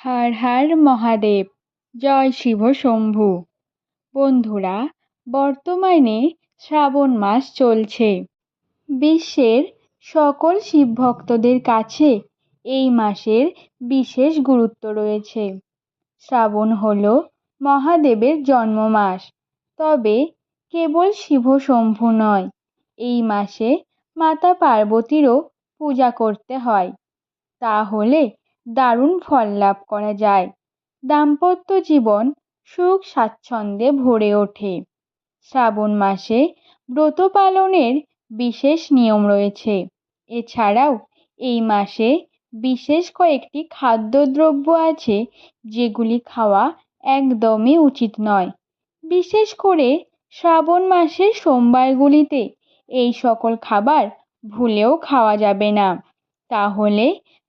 হর হর মহাদেব, জয় শিব শম্ভু। বন্ধুরা, বর্তমানে শ্রাবণ মাস চলছে। বিশ্বের সকল শিব ভক্তদের কাছে এই মাসের বিশেষ গুরুত্ব রয়েছে। শ্রাবণ হল মহাদেবের জন্ম মাস তবে কেবল শিব শম্ভু নয়, এই মাসে মাতা পার্বতীরও পূজা করতে হয়। তাহলে দারুণ ফল লাভ করা যায়। দাম্পত্য জীবন সুখ স্বাচ্ছন্দ্যে ভরে ওঠে। শ্রাবণ মাসে ব্রত পালনের বিশেষ নিয়ম রয়েছে। এছাড়াও এই মাসে বিশেষ কয়েকটি খাদ্যদ্রব্য আছে যেগুলি খাওয়া একদমই উচিত নয়। বিশেষ করে শ্রাবণ মাসের সোমবারগুলিতে এই সকল খাবার ভুলেও খাওয়া যাবে না। তাহলে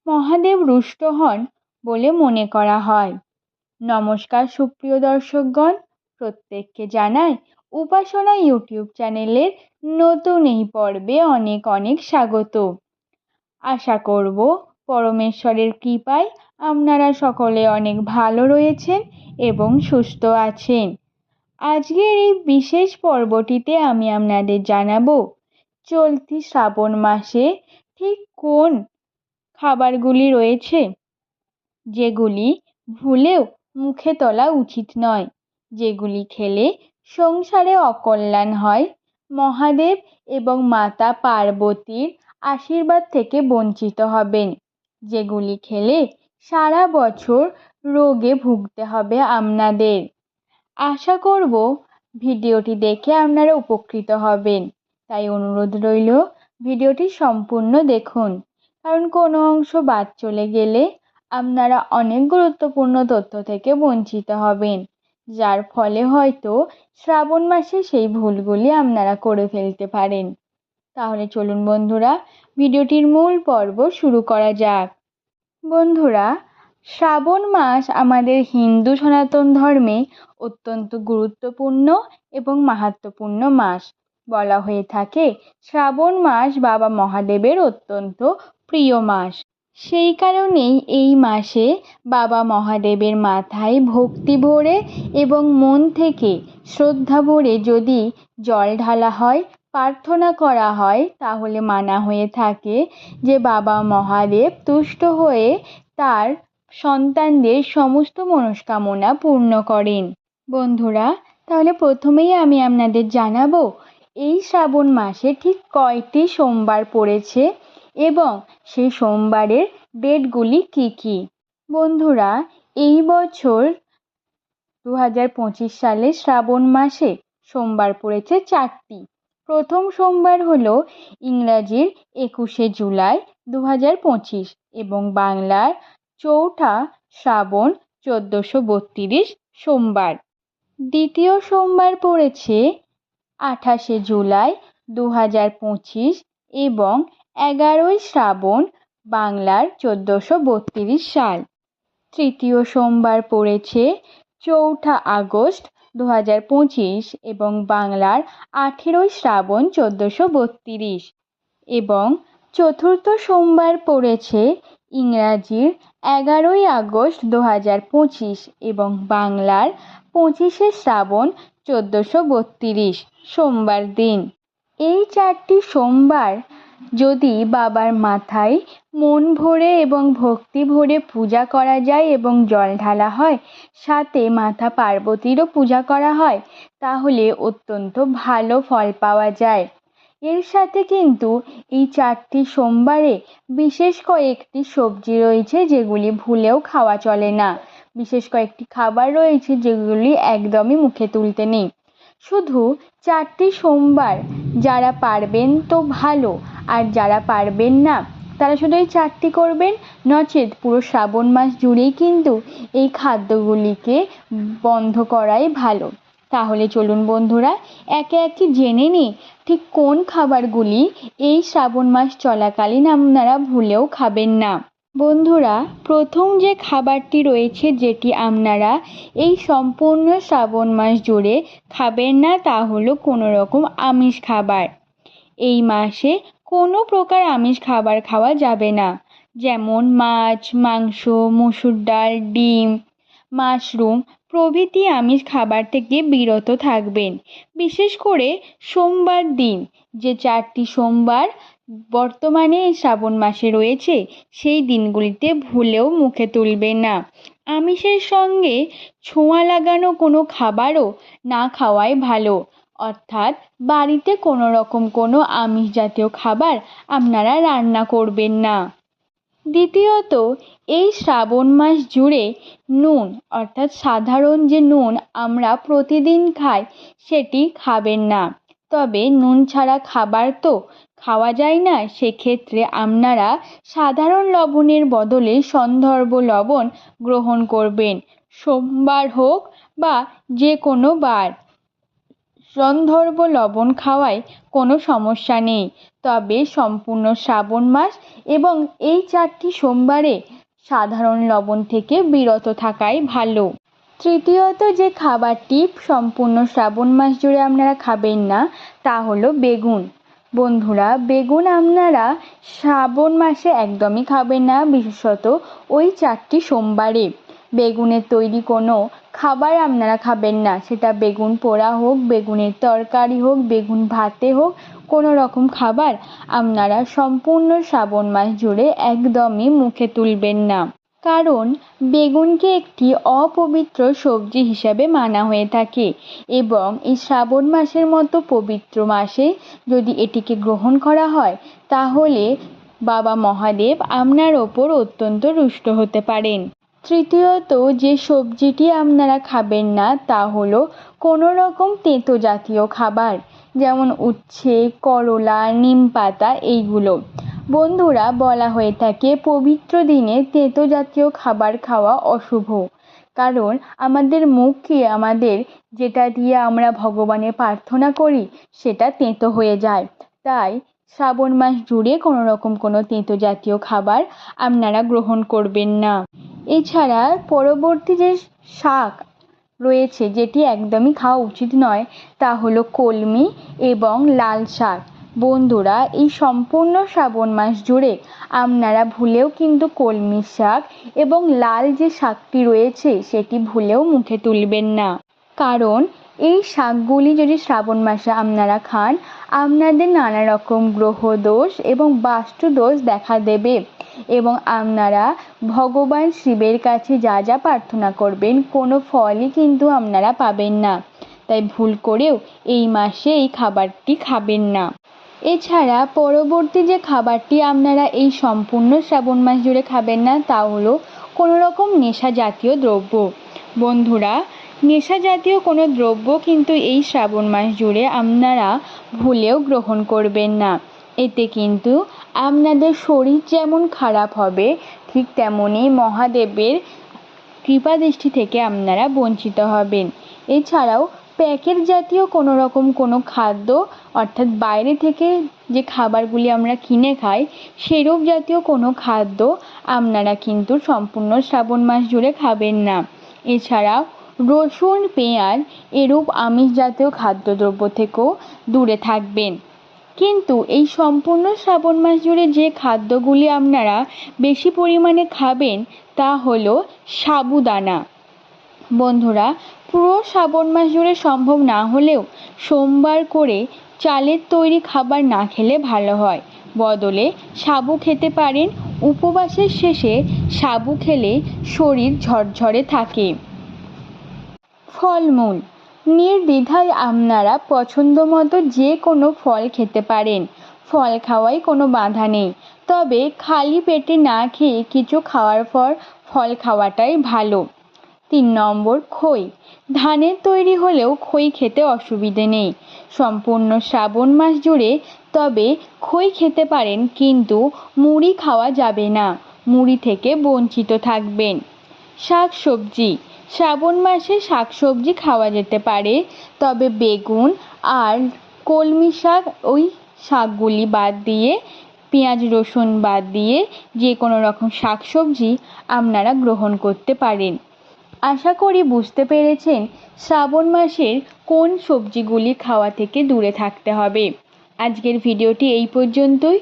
মহাদেব রুষ্ট হন বলে মনে করা হয়। নমস্কার সুপ্রিয় দর্শকগণ, প্রত্যেককে জানাই উপাসনা ইউটিউব চ্যানেলের নতুন এই পর্বে অনেক অনেক স্বাগত। আশা করব পরমেশ্বরের কৃপায় আপনারা সকলে অনেক ভালো রয়েছেন এবং সুস্থ আছেন। আজকের এই বিশেষ পর্বটিতে আমি আপনাদের জানাব, চলতি শ্রাবণ মাসে ঠিক কোন খাবারগুলি রয়েছে, যেগুলি ভুলেও মুখে তোলা উচিত নয়। যেগুলি খেলে সংসারে অকল্যাণ হয়। মহাদেব এবং মাতা পার্বতীর আশীর্বাদ থেকে বঞ্চিত হবেন। যেগুলি খেলে সারা বছর রোগে ভুগতে হবে আপনাদের। আশা করব ভিডিওটি দেখে আপনারা উপকৃত হবেন। তাই অনুরোধ রইল, ভিডিওটি সম্পূর্ণ দেখুন। কারণ কোনো অংশ বাদ চলে গেলে আপনারা অনেক গুরুত্বপূর্ণ তথ্য থেকে বঞ্চিত হবেন, যার ফলে হয়তো শ্রাবণ মাসে সেই ভুলগুলি আপনারা করে ফেলতে পারেন। তাহলে চলুন বন্ধুরা, ভিডিওটির মূল পর্ব শুরু করা যাক। বন্ধুরা, শ্রাবণ মাস আমাদের হিন্দু সনাতন ধর্মে অত্যন্ত গুরুত্বপূর্ণ এবং মাহাত্মপূর্ণ মাস। বলা হয়ে থাকে, শ্রাবণ মাস বাবা মহাদেবের অত্যন্ত প্রিয় মাস। সেই কারণেই এই মাসে বাবা মহাদেবের মাথায় ভক্তি ভরে এবং মন থেকে শ্রদ্ধা ভরে যদি জল ঢালা হয়, প্রার্থনা করা হয়, তাহলে মানা হয়ে থাকে যে বাবা মহাদেব তুষ্ট হয়ে তার সন্তানদের সমস্ত মনস্কামনা পূর্ণ করেন। বন্ধুরা, তাহলে প্রথমেই আমি আপনাদের জানাব, এই শ্রাবণ মাসে ঠিক কয়টি সোমবার পড়েছে? এবং সেই সোমবারের ডেটগুলি কী কী? বন্ধুরা, এই বছর দু হাজার পঁচিশ সালে শ্রাবণ মাসে সোমবার পড়েছে চারটি। প্রথম সোমবার হল ইংরাজির একুশে জুলাই দু হাজার পঁচিশ এবং বাংলার চৌঠা শ্রাবণ চোদ্দোশো বত্রিশ সোমবার। দ্বিতীয় সোমবার পড়েছে আঠাশে জুলাই দু হাজার পঁচিশ এবং এগারোই শ্রাবণ, বাংলার চোদ্দোশো বত্রিশ সাল। তৃতীয় সোমবার পড়েছে চৌঠা আগস্ট দু হাজার পঁচিশ এবং বাংলার আঠেরোই শ্রাবণ চোদ্দোশো বত্রিশ। এবং চতুর্থ সোমবার পড়েছে ইংরাজির এগারোই আগস্ট দু হাজার পঁচিশ এবং বাংলার পঁচিশে শ্রাবণ চোদ্দোশো বত্রিশ, সোমবার দিন। এই চারটি সোমবার যদি বাবার মাথায় মন ভরে এবং ভক্তি ভরে পূজা করা যায় এবং জল ঢালা হয়, সাথে মাথা পার্বতীরও পূজা করা হয়, তাহলে অত্যন্ত ভালো ফল পাওয়া যায়। এর সাথে কিন্তু এই চারটি সোমবারে বিশেষ কয়েকটি সবজি রয়েছে যেগুলি ভুলেও খাওয়া চলে না। বিশেষ কয়েকটি খাবার রয়েছে যেগুলি একদমই মুখে তুলতে নেই। শুধু চারটি সোমবার যারা পারবেন তো ভালো আর যারা পারবেন না, তারা শুধু এই চারটি করবেন। নচেত পুরো শ্রাবণ মাস জুড়েই কিন্তু এই খাদ্যগুলিকে বন্ধ করাই ভালো। তাহলে চলুন বন্ধুরা, একে একে জেনে নিই ঠিক কোন খাবারগুলি এই শ্রাবণ মাস চলাকালীন আপনারা ভুলেও খাবেন না। বন্ধুরা, প্রথম যে খাবারটি রয়েছে যেটি আপনারা এই সম্পূর্ণ শ্রাবণ মাস জুড়ে খাবেন না, তা হলো কোনো রকম আমিষ খাবার। এই মাসে কোনো প্রকার আমিষ খাবার খাওয়া যাবে না। যেমন মাছ, মাংস, মসুর ডাল, ডিম, মাশরুম প্রভৃতি আমিষ খাবার থেকে বিরত থাকবেন। বিশেষ করে সোমবার দিন, যে চারটি সোমবার বর্তমানে শ্রাবণ মাসে রয়েছে, সেই দিনগুলিতে ভুলেও মুখে তুলবেন না। আমিষের সঙ্গে ছোঁয়া লাগানো কোনো খাবারও না খাওয়াই ভালো। অর্থাৎ বাড়িতে কোনো রকম কোনো আমিষ জাতীয় খাবার আপনারা রান্না করবেন না। দ্বিতীয়ত, এই শ্রাবণ মাস জুড়ে নুন, অর্থাৎ সাধারণ যে নুন আমরা প্রতিদিন খাই, সেটি খাবেন না। তবে নুন ছাড়া খাবার তো খাওয়া যায় না, সেক্ষেত্রে আপনারা সাধারণ লবণের বদলে সন্ধর্ব লবণ গ্রহণ করবেন। সোমবার হোক বা যে কোনো বার। সন্ধর্ব লবণ খাওয়ায় কোনো সমস্যা নেই। তবে সম্পূর্ণ শ্রাবণ মাস এবং এই চারটি সোমবারে সাধারণ লবণ থেকে বিরত থাকাই ভালো। তৃতীয়ত, যে খাবারটি সম্পূর্ণ শ্রাবণ মাস জুড়ে আপনারা খাবেন না, তা হলো বেগুন। বন্ধুরা, বেগুন আপনারা শ্রাবণ মাসে একদমই খাবেন না, বিশেষত ওই চারটি সোমবারে। বেগুনের তৈরি কোনো খাবার আপনারা খাবেন না। সেটা বেগুন পোড়া হোক, বেগুনের তরকারি হোক, বেগুন ভাতে হোক, কোনো রকম খাবার আপনারা সম্পূর্ণ শ্রাবণ মাস জুড়ে একদমই মুখে তুলবেন না। কারণ বেগুনকে একটি অপবিত্র সবজি হিসাবে মানা হয়ে থাকে এবং এই শ্রাবণ মাসের মতো পবিত্র মাসে যদি এটিকে গ্রহণ করা হয়, তাহলে বাবা মহাদেব আপনার ওপর অত্যন্ত রুষ্ট হতে পারেন। তৃতীয়ত, যে সবজিটি আপনারা খাবেন না, তা হলো কোনো রকম তেঁতো জাতীয় খাবার, যেমন উচ্ছে, করলা, নিম পাতা, এইগুলো। বন্ধুরা, বলা হয়ে থাকে পবিত্র দিনে তেঁতো জাতীয় খাবার খাওয়া অশুভ। কারণ আমাদের মুখকে আমাদের যেটা দিয়ে আমরা ভগবানের প্রার্থনা করি, সেটা তেঁতো হয়ে যায়। তাই শ্রাবণ মাস জুড়ে কোনো রকম কোনো তেঁতো জাতীয় খাবার আপনারা গ্রহণ করবেন না। এছাড়া পরবর্তী যে শাক রয়েছে, যেটি একদমই খাওয়া উচিত নয়, তা হলো কলমি এবং লাল শাক। বন্ধুরা, এই সম্পূর্ণ শ্রাবণ মাস জুড়ে আপনারা ভুলেও কিন্তু কলমি শাক এবং লাল যে শাকটি রয়েছে, সেটি ভুলেও মুখে তুলবেন না। কারণ, এই শাকগুলি যদি শ্রাবণ মাসে আপনারা খান, আপনাদের নানা রকম গ্রহ দোষ এবং বাস্তু দোষ দেখা দেবে। এবং আপনারা ভগবান শিবের কাছে যা যা প্রার্থনা করবেন, কোনো ফলই কিন্তু আপনারা পাবেন না। তাই ভুল করেও এই মাসে এই খাবারটি খাবেন না। এছাড়া পরবর্তী যে খাবারটি আপনারা এই সম্পূর্ণ শ্রাবণ মাস জুড়ে খাবেন না, তা হলো কোনো রকম নেশা জাতীয় দ্রব্য। বন্ধুরা, নেশা জাতীয় কোনো দ্রব্য কিন্তু এই শ্রাবণ মাস জুড়ে আপনারা ভুলেও গ্রহণ করবেন না। এতে কিন্তু আপনাদের শরীর যেমন খারাপ হবে, ঠিক তেমনই মহাদেবের কৃপাদৃষ্টি থেকে আপনারা বঞ্চিত হবেন। এছাড়াও প্যাকেট জাতীয় কোনো রকম কোনো খাদ্য, অর্থাৎ বাইরে থেকে যে খাবারগুলি আমরা কিনে খাই, সেরূপ জাতীয় কোনো খাদ্য আপনারা কিন্তু সম্পূর্ণ শ্রাবণ মাস জুড়ে খাবেন না। এছাড়াও রসুন, পেঁয়াজ এরূপ আমিষ জাতীয় খাদ্যদ্রব্য থেকেও দূরে থাকবেন। কিন্তু এই সম্পূর্ণ শ্রাবণ মাস জুড়ে যে খাদ্যগুলি আপনারা বেশি পরিমাণে খাবেন, তা হলো সাবুদানা। বন্ধুরা, পুরো শ্রাবণ মাস জুড়ে সম্ভব না হলেও সোমবার করে চালের তৈরি খাবার না খেলে ভালো হয়। বদলে সাবু খেতে পারেন, উপবাসের শেষে সাবু খেলে শরীর ঝরঝরে থাকে। ফলমূল নির্দ্বিধায় আপনারা পছন্দ মতো যে কোনো ফল খেতে পারেন। ফল খাওয়ায় কোনো বাধা নেই। তবে খালি পেটে না খেয়ে কিছু খাওয়ার পর ফল খাওয়াটাই ভালো। তিন নম্বর, খই। ধানের তৈরি হলেও খই খেতে অসুবিধে নেই। সম্পূর্ণ শ্রাবণ মাস জুড়ে তবে খই খেতে পারেন কিন্তু মুড়ি খাওয়া যাবে না। মুড়ি থেকে বঞ্চিত থাকবেন। শাক সবজি শ্রাবণ মাসে শাক সবজি খাওয়া যেতে পারে, তবে বেগুন আর কলমি শাক ওই শাকগুলি বাদ দিয়ে, পেঁয়াজ, রসুন বাদ দিয়ে যে কোনো রকম শাক সবজি আপনারা গ্রহণ করতে পারেন। আশা করি বুঝতে পেরেছেন শ্রাবণ মাসের কোন সবজিগুলি খাওয়া থেকে দূরে থাকতে হবে। আজকের ভিডিওটি এই পর্যন্তই।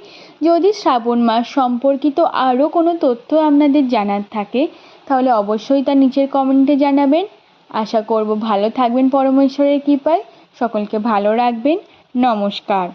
যদি শ্রাবণ মাস সম্পর্কিত আরও কোনো তথ্য আপনাদের জানার থাকে তাহলে অবশ্যই তা নিচের কমেন্টে জানাবেন। আশা করব ভালো থাকবেন পরমেশ্বরের কৃপায়। সকলকে ভালো রাখবেন। নমস্কার।